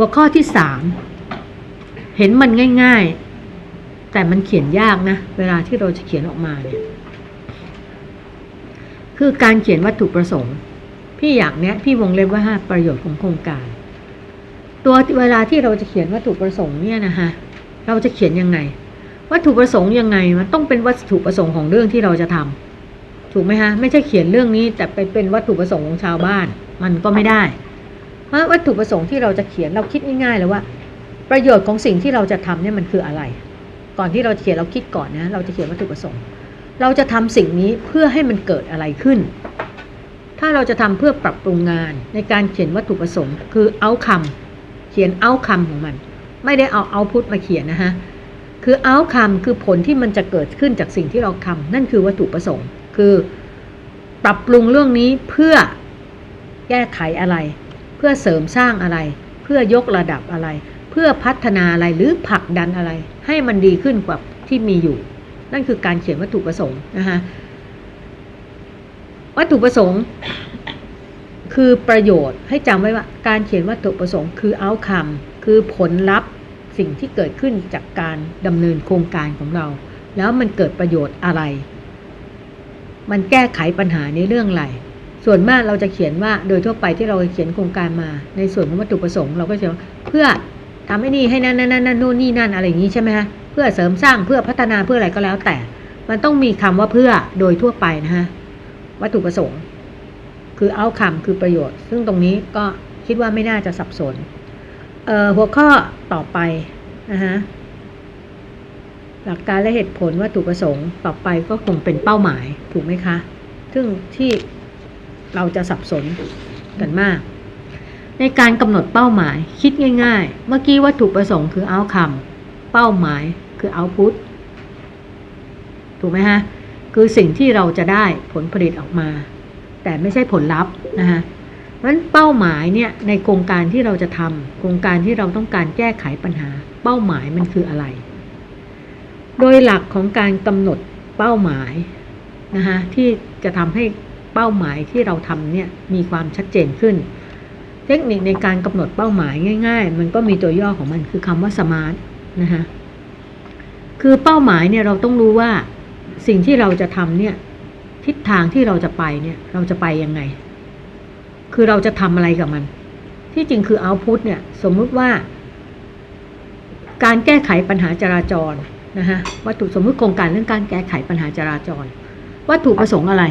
หัวข้อที่สามเห็นมันง่าย ๆ แต่มันเขียนยากนะ เวลาที่เราจะเขียนออกมาเนี่ย คือการเขียนวัตถุประสงค์ พี่อยากเนี้ยพี่วงเล็บว่าห้าประโยชน์ของโครงการ ตัวเวลาที่เราจะเขียนวัตถุประสงค์เนี่ยนะคะเราจะเขียนยังไง วัตถุประสงค์ยังไงมันต้องเป็นวัตถุประสงค์ของเรื่องที่เราจะทำถูกไหมฮะไม่ใช่เขียนเรื่องนี้แต่ไปเป็นวัตถุประสงค์ของชาวบ้าน มันก็ไม่ได้ เพราะวัตถุประสงค์ที่เราจะเขียนเราคิดง่ายๆเลยว่า ประโยชน์ของสิ่งที่เราจะทำเนี่ยมันคืออะไร ก่อนที่เราเขียนเราคิดก่อนนะ เราจะเขียนวัตถุประสงค์ เราจะทำสิ่งนี้เพื่อให้มันเกิดอะไรขึ้น ถ้าเราจะทำเพื่อปรับปรุงงานในการเขียนวัตถุประสงค์ คือเอาคำเขียนเอาคำของมัน ไม่ได้เอาเอาพุทมาเขียนนะฮะคือเอาคำคือผลที่มันจะเกิดขึ้นจากสิ่งที่เราทำนั่นคือวัตถุประสงค์ คือ ปรับปรุงเรื่องนี้เพื่อแก้ไขอะไร เพื่อเสริมสร้างอะไร เพื่อยกระดับอะไร เพื่อพัฒนาอะไรหรือผลักดันอะไร ให้มันดีขึ้นกว่าที่มีอยู่ นั่นคือการเขียนวัตถุประสงค์นะคะวัตถุประสงค์คือประโยชน์ให้จำไว้ว่าการเขียนวัตถุประสงค์คือ outcome คือผลลัพธ์สิ่งที่เกิดขึ้นจากการดำเนินโครงการของเรา แล้วมันเกิดประโยชน์อะไร มันแก้ไขปัญหาในเรื่องอะไร ส่วนมากเราจะเขียนว่าโดยทั่วไปที่เราเขียนโครงการมา ในส่วนของวัตถุประสงค์เราก็จะว่าเพื่อทำให้นี่ให้นั่นนั่นนั่นนู่นนี่นั่นอะไรอย่างนี้ใช่ไหมฮะเพื่อเสริมสร้างเพื่อพัฒนาเพื่ออะไรก็แล้วแต่ มันต้องมีคำว่าเพื่อโดยทั่วไปนะฮะวัตถุประสงค์ คือเอาคำคือประโยชน์ ซึ่งตรงนี้ก็คิดว่าไม่น่าจะสับสนหัวข้อต่อไปนะฮะหลักการและเหตุผลวัตถุประสงค์ต่อไปก็คงเป็นเป้าหมายถูกไหมคะ ซึ่งที่ เราจะสับสนกันมาก ในการกำหนดเป้าหมายคิดง่าย ๆ เมื่อกี้วัตถุประสงค์คือเอาคำเป้าหมายคือเอาพุทถูกไหมฮะ คือสิ่งที่เราจะได้ผลผลิตออกมา แต่ไม่ใช่ผลลัพธ์นะคะเพราะฉะนั้นเป้าหมายเนี่ยในโครงการที่เราจะทำโครงการที่เราต้องการแก้ไขปัญหา เป้าหมายมันคืออะไร โดยหลักของการกำหนดเป้าหมายนะคะที่จะทำให้ เป้าหมายที่เราทำเนี่ยมีความชัดเจนขึ้น เทคนิคในการกำหนดเป้าหมายง่าย ๆ มันก็มีตัวย่อของมันคือคำว่าสมาร์ทนะคะคือเป้าหมายเนี่ยเราต้องรู้ว่าสิ่งที่เราจะทำเนี่ยทิศทางที่เราจะไปเนี่ยเราจะไปยังไง คือเราจะทำอะไรกับมัน ที่จริงคือเอาพุทเนี่ยสมมุติว่า การแก้ไขปัญหาจราจรนะคะวัตถุสมมุติโครงการเรื่องการแก้ไขปัญหาจราจร วัตถุประสงค์อะไร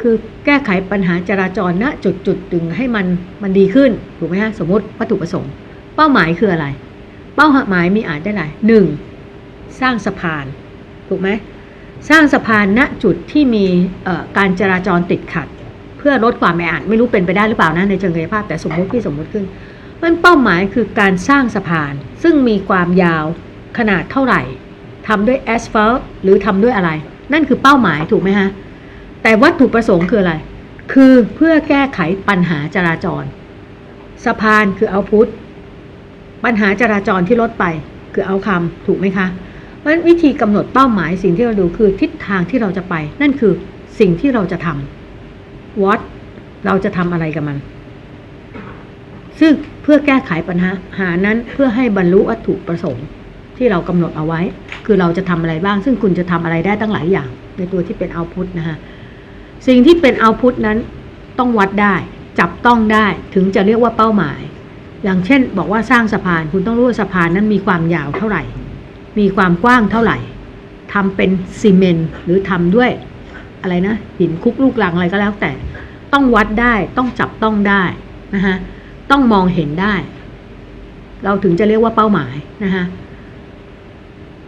คือแก้ไขปัญหาจราจรณจุดจุดตึงให้มันมันดีขึ้นถูกไหมฮะสมมติวัตถุประสงค์ เป้าหมายคืออะไร เป้าหมายมีอาจได้หลายหนึ่งสร้างสะพานถูกไหมสร้างสะพานณจุดที่มีการจราจรติดขัด เพื่อลดความแออัดไม่รู้เป็นไปได้หรือเปล่านะในเชิงกายภาพแต่สมมติที่สมมติขึ้นมันเป้าหมายคือการสร้างสะพาน ซึ่งมีความยาวขนาดเท่าไหร่ทำด้วยแอสฟัลต์หรือทำด้วยอะไร นั่นคือเป้าหมายถูกไหมฮะ แต่วัตถุประสงค์คืออะไร คือเพื่อแก้ไขปัญหาจราจร สะพานคือเอาพุทธปัญหาจราจรที่ลดไปคือเอาคำถูกไหมคะเพราะฉะนั้นวิธีกำหนดเป้าหมายสิ่งที่เราดูคือทิศทางที่เราจะไป นั่นคือสิ่งที่เราจะทำ what เราจะทำอะไรกับมัน ซึ่งเพื่อแก้ไขปัญหาหานั้นเพื่อให้บรรลุวัตถุประสงค์ที่เรากำหนดเอาไว้ คือเราจะทำอะไรบ้าง ซึ่งคุณจะทำอะไรได้ตั้งหลายอย่าง ในตัวที่เป็นเอาพุทนะคะ สิ่งที่เป็นเอาพุทนั้นต้องวัดได้ จับต้องได้ถึงจะเรียกว่าเป้าหมาย อย่างเช่น บอกว่าสร้างสะพานคุณต้องรู้ว่าสะพานนั้นมีความยาวเท่าไหร่ มีความกว้างเท่าไหร่ทำเป็นซีเมนต์หรือทำด้วยอะไรนะหินคุกลูกลังอะไรก็แล้วแต่ ต้องวัดได้ต้องจับต้องได้นะคะต้องมองเห็นได้ เราถึงจะเรียกว่าเป้าหมายนะคะ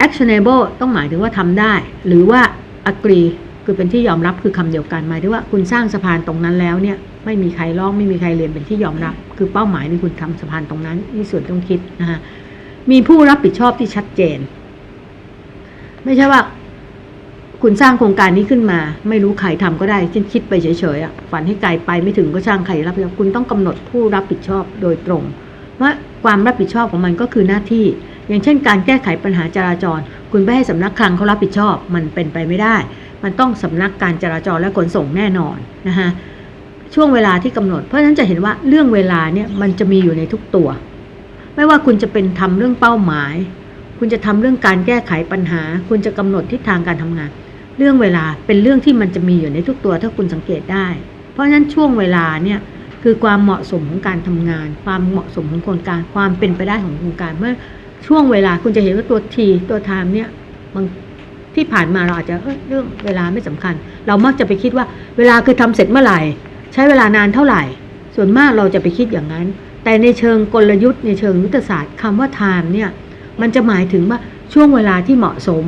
actionable ต้องหมายถึงว่าทำได้ หรือว่า agree คือเป็นที่ยอมรับคือคำเดียวกันหมายถึงว่าคุณสร้างสะพานตรงนั้นแล้วเนี่ยไม่มีใครร้องไม่มีใครเรียนเป็นที่ยอมรับ คือเป้าหมายในคุณทำสะพานตรงนั้นนี่ส่วนต้องคิดนะคะมีผู้รับผิดชอบที่ชัดเจน ไม่ใช่ว่าคุณสร้างโครงการนี้ขึ้นมา ไม่รู้ใครทำก็ได้เช่นคิดไปเฉยๆอะฝันให้ไกลไปไม่ถึงก็ช่างใครรับผิดชอบคุณต้องกำหนดผู้รับผิดชอบโดยตรงว่าความรับผิดชอบของมันก็คือหน้าที่ อย่างเช่น การแก้ไขปัญหาจราจร คุณไม่ให้สำนักคลังเขารับผิดชอบ มันเป็นไปไม่ได้ มันต้องสำนักการจราจรและขนส่งแน่นอนนะคะช่วงเวลาที่กำหนด เพราะฉะนั้นจะเห็นว่าเรื่องเวลาเนี่ยมันจะมีอยู่ในทุกตัว ไม่ว่าคุณจะเป็นทำเรื่องเป้าหมาย คุณจะทำเรื่องการแก้ไขปัญหา คุณจะกำหนดทิศทางการทำงาน เรื่องเวลาเป็นเรื่องที่มันจะมีอยู่ในทุกตัวถ้าคุณสังเกตได้ เพราะฉะนั้นช่วงเวลาเนี่ยคือความเหมาะสมของการทำงาน ความเหมาะสมของโครงการ ความเป็นไปได้ของโครงการ เมื่อช่วงเวลาคุณจะเห็นว่าตัวทีตัวไทม์เนี่ยบาง ที่ผ่านมาเราอาจจะเเรื่องเวลาไม่สำคัญ เรามักจะไปคิดว่าเวลาคือทำเสร็จเมื่อไหร่ ใช้เวลานานเท่าไหร่ ส่วนมากเราจะไปคิดอย่างนั้น แต่ในเชิงกลยุทธ์ในเชิงยุทธศาสตร์คำว่า time เนี่ยมันจะหมายถึงว่าช่วงเวลาที่เหมาะสม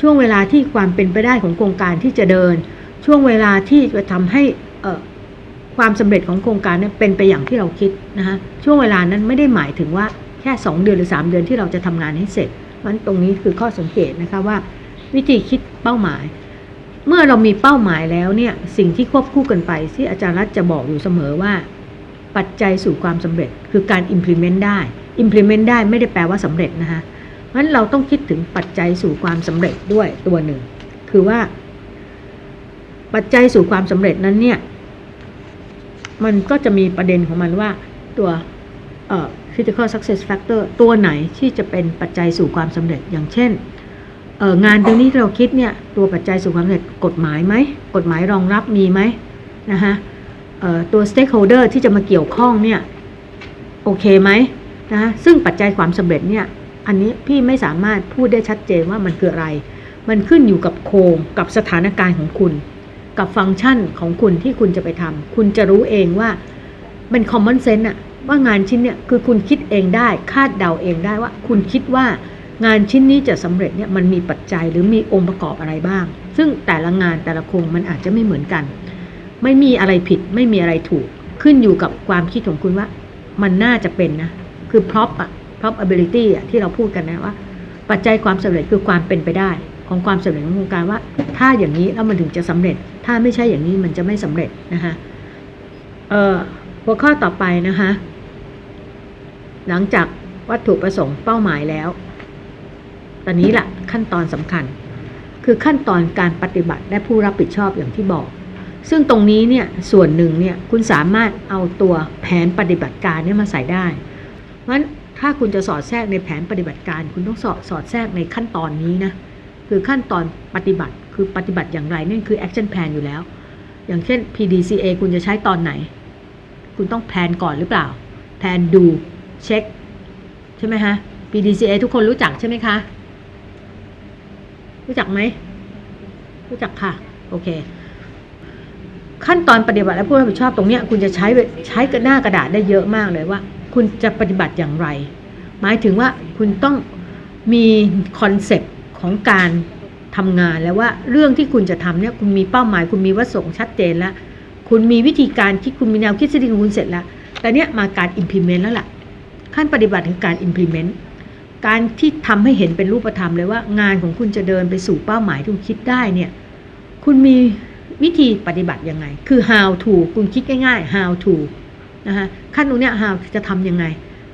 ช่วงเวลาที่ความเป็นไปได้ของโครงการที่จะเดิน ช่วงเวลาที่จะทำให้ความสำเร็จของโครงการเนี่ยเป็นไปอย่างที่เราคิดนะคะช่วงเวลานั้นไม่ได้หมายถึงว่าแค่ 2 เดือนหรือ 3 เดือนที่เราจะทำงานให้เสร็จมันตรงนี้คือข้อสังเกตนะคะว่า วิธีคิดเป้าหมาย เมื่อเรามีเป้าหมายแล้วเนี่ยสิ่งที่ควบคู่กันไปที่อาจารย์รัฐจะบอกอยู่เสมอว่า ปัจจัยสู่ความสำเร็จคือการ implement ได้ implement ได้ไม่ได้แปลว่าสำเร็จนะคะเพราะฉะนั้นเราต้องคิดถึงปัจจัยสู่ความสำเร็จด้วยตัวหนึ่ง คือว่า ปัจจัยสู่ความสำเร็จนั้นเนี่ยมันก็จะมีประเด็นของมันว่าตัว critical success factor ตัวไหนที่จะเป็นปัจจัยสู่ความสำเร็จอย่างเช่น งานตรงนี้ที่เราคิดเนี่ยตัวปัจจัยสู่ความสำเร็จกฎหมายไหมกฎหมายรองรับมีไหมนะคะตัว stakeholder ที่จะมาเกี่ยวข้องเนี่ยโอเคไหมนะะซึ่งปัจจัยความสำเร็จเนี่ยอันนี้พี่ไม่สามารถพูดได้ชัดเจนว่ามันคืออะไร มันขึ้นอยู่กับโครงกับสถานการณ์ของคุณ กับฟังก์ชันของคุณที่คุณจะไปทำคุณจะรู้เองว่าเป็น common sense อะว่างานชิ้นเนี่ยคือคุณคิดเองได้คาดเดาเองได้ว่า คุณคิดว่า งานชิ้นนี้จะสำเร็จเนี่ยมันมีปัจจัยหรือมีองค์ประกอบอะไรบ้าง ซึ่งแต่ละงานแต่ละโครงมันอาจจะไม่เหมือนกัน ไม่มีอะไรผิดไม่มีอะไรถูก ขึ้นอยู่กับความคิดของคุณว่า มันน่าจะเป็นนะ คือ prop อะ probability อะที่เราพูดกันนะว่า ปัจจัยความสำเร็จคือความเป็นไปได้ ของความสำเร็จของโครงการว่า ถ้าอย่างนี้แล้วมันถึงจะสำเร็จ ถ้าไม่ใช่อย่างนี้มันจะไม่สำเร็จนะคะเออหัวข้อต่อไปนะคะหลังจากวัตถุประสงค์เป้าหมายแล้ว ตอนนี้แหละขั้นตอนสำคัญ คือขั้นตอนการปฏิบัติและผู้รับผิดชอบอย่างที่บอก ซึ่งตรงนี้เนี่ยส่วนหนึ่งเนี่ยคุณสามารถเอาตัวแผนปฏิบัติการเนี่ยมาใส่ได้ เพราะฉะนั้นถ้าคุณจะสอดแทรกในแผนปฏิบัติการ คุณต้องสอดสอดแทรกในขั้นตอนนี้นะคือขั้นตอนปฏิบัติคือปฏิบัติอย่างไรนั่นคือ action plan อยู่แล้ว อย่างเช่น PDCA คุณจะใช้ตอนไหน คุณต้องแพลนก่อนหรือเปล่าแพลนดูเช็คใช่ไหมฮะ PDCA ทุกคนรู้จักใช่ไหมคะ รู้จักไหม รู้จักค่ะ โอเค ขั้นตอนปฏิบัติและผู้รับผิดชอบตรงเนี้ยคุณจะใช้ใช้กระหน้ากระดาษได้เยอะมากเลยว่า คุณจะปฏิบัติอย่างไร หมายถึงว่าคุณต้องมีคอนเซปต์ของการทำงานแล้วว่าเรื่องที่คุณจะทำเนี่ยคุณมีเป้าหมาย คุณมีวัตถุประสงค์ชัดเจนแล้ว คุณมีวิธีการคิดคุณมีแนวคิดสิ่งของคุณเสร็จแล้วแต่เนี้ยมาการ implement แล้วล่ะ ขั้นปฏิบัติคือการ implement การที่ทำให้เห็นเป็นรูปธรรมเลยว่า งานของคุณจะเดินไปสู่เป้าหมายที่คุณคิดได้เนี่ยคุณมีวิธีปฏิบัติยังไง คือ how to คุณคิดง่ายๆ how to นะคะขั้นตรงเนี้ย how จะทำยังไง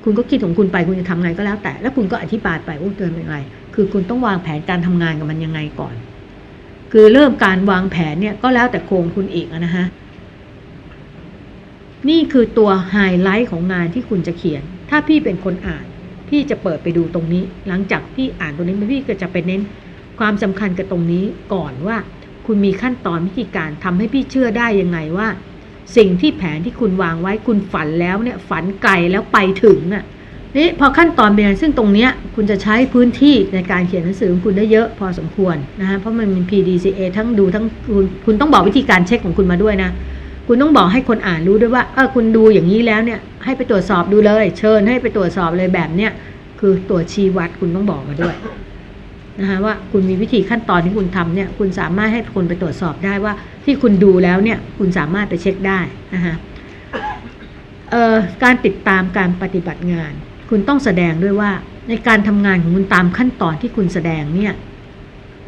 คุณก็คิดของคุณไปคุณจะทำไงก็แล้วแต่ แล้วคุณก็อธิบายไปว่าเดินเป็นไง คือคุณต้องวางแผนการทำงานกับมันยังไงก่อน คือเริ่มการวางแผนเนี่ยก็แล้วแต่โครงคุณอีกอะนะฮะนี่คือตัวไฮไลท์ของงานที่คุณจะเขียน ถ้าพี่เป็นคนอ่าน พี่จะเปิดไปดูตรงนี้ หลังจากพี่อ่านตรงนี้พี่ก็จะไปเน้น ความสำคัญกับตรงนี้ก่อนว่า คุณมีขั้นตอนวิธีการทำให้พี่เชื่อได้ยังไงว่า สิ่งที่แผนที่คุณวางไว้คุณฝันแล้วเนี่ยฝันไกลแล้วไปถึงอะนี่พอขั้นตอนเป็นซึ่งตรงเนี้ยคุณจะใช้พื้นที่ในการเขียนหนังสือของคุณได้เยอะพอสมควรนะฮะเพราะมันมี PDCA ทั้งดูทั้งคุณคุณต้องบอกวิธีการเช็คของคุณมาด้วยนะ คุณต้องบอกให้คนอ่านรู้ด้วยว่าเออคุณดูอย่างนี้แล้วเนี่ย ให้ไปตรวจสอบดูเลย เชิญให้ไปตรวจสอบเลยแบบเนี้ยคือตัวชี้วัดคุณต้องบอกมาด้วยนะคะว่าคุณมีวิธีขั้นตอนที่คุณทำเนี่ยคุณสามารถให้คนไปตรวจสอบได้ว่า ที่คุณดูแล้วเนี่ยคุณสามารถไปเช็คได้นะคะเอ่อการติดตามการปฏิบัติงาน คุณต้องแสดงด้วยว่าในการทำงานของคุณตามขั้นตอนที่คุณแสดงเนี่ย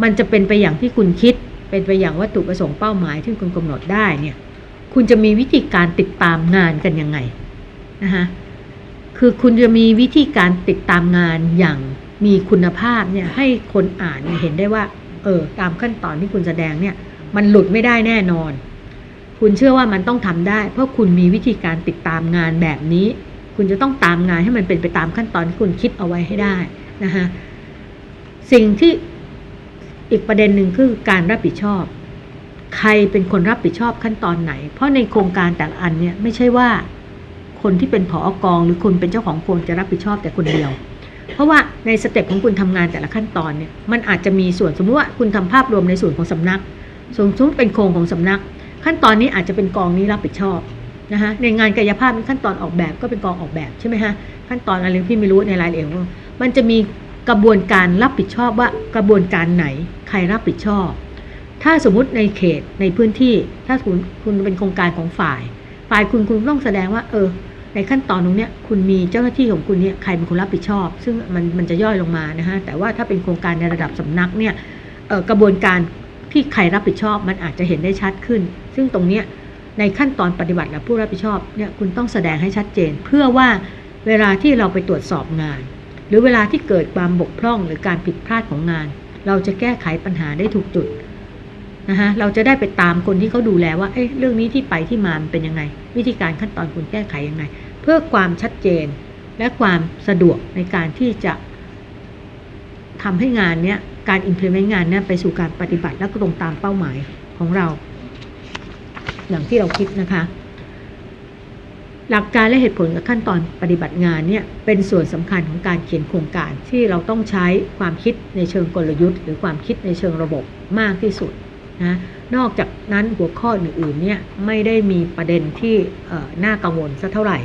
มันจะเป็นไปอย่างที่คุณคิด เป็นไปอย่างวัตถุประสงค์เป้าหมายที่คุณกำหนดได้เนี่ย คุณจะมีวิธีการติดตามงานกันยังไงนะคะคือคุณจะมีวิธีการติดตามงานอย่างมีคุณภาพเนี่ยให้คนอ่านเห็นได้ว่า เออตามขั้นตอนที่คุณแสดงเนี่ย มันหลุดไม่ได้แน่นอน คุณเชื่อว่ามันต้องทำได้ เพราะคุณมีวิธีการติดตามงานแบบนี้ คุณจะต้องตามงานให้มันเป็นไปตามขั้นตอนที่คุณคิดเอาไว้ให้ได้นะคะสิ่งที่อีกประเด็นหนึ่งคือการรับผิดชอบ ใครเป็นคนรับผิดชอบขั้นตอนไหน เพราะในโครงการแต่ละอันเนี่ยไม่ใช่ว่าคนที่เป็นผออกอง หรือคนเป็นเจ้าของโครงจะรับผิดชอบแต่คนเดียว เพราะว่าในสเต็ปของคุณทำงานแต่ละขั้นตอนเนี่ยมันอาจจะมีส่วนสมมติว่าคุณทำภาพรวมในส่วนของสำนักสมมติเป็นโครงของสำนัก ขั้นตอนนี้อาจจะเป็นกองนี้รับผิดชอบนะคะในงานกายภาพมีขั้นตอนออกแบบก็เป็นกองออกแบบใช่ไหมฮะขั้นตอนอะไรพี่ไม่รู้ในรายละเอียดมันจะมีกระบวนการรับผิดชอบว่ากระบวนการไหนใครรับผิดชอบ ถ้าสมมติในเขตในพื้นที่ ถ้าคุณคุณเป็นโครงการของฝ่าย ฝ่ายคุณคุณต้องแสดงว่า เออ ในขั้นตอนตรงเนี้ยคุณมีเจ้าหน้าที่ของคุณเนี่ยใครเป็นคนรับผิดชอบ ซึ่งมันมันจะย่อยลงมานะฮะแต่ว่าถ้าเป็นโครงการในระดับสำนักเนี่ยเออกระบวนการที่ใครรับผิดชอบมันอาจจะเห็นได้ชัดขึ้น ซึ่งตรงเนี้ยในขั้นตอนปฏิบัติและผู้รับผิดชอบเนี่ยคุณต้องแสดงให้ชัดเจน เพื่อว่าเวลาที่เราไปตรวจสอบงาน หรือเวลาที่เกิดความบกพร่องหรือการผิดพลาดของงาน เราจะแก้ไขปัญหาได้ถูกจุด นะคะเราจะได้ไปตามคนที่เขาดูแลว่าเอ้ยเรื่องนี้ที่ไปที่มามันเป็นยังไง วิธีการขั้นตอนคุณแก้ไขยังไง เพื่อความชัดเจนและความสะดวกในการที่จะทำให้งานเนี้ยการ implement งานเนี้ยไปสู่การปฏิบัติและก็ตรงตามเป้าหมายของเรา อย่างที่เราคิดนะคะ หลักการและเหตุผลกับขั้นตอนปฏิบัติงานเนี่ยเป็นส่วนสำคัญของการเขียนโครงการที่เราต้องใช้ความคิดในเชิงกลยุทธ์ หรือความคิดในเชิงระบบมากที่สุด นะนอกจากนั้นหัวข้ออื่นๆเนี่ยไม่ได้มีประเด็นที่น่ากังวลสักเท่าไหร่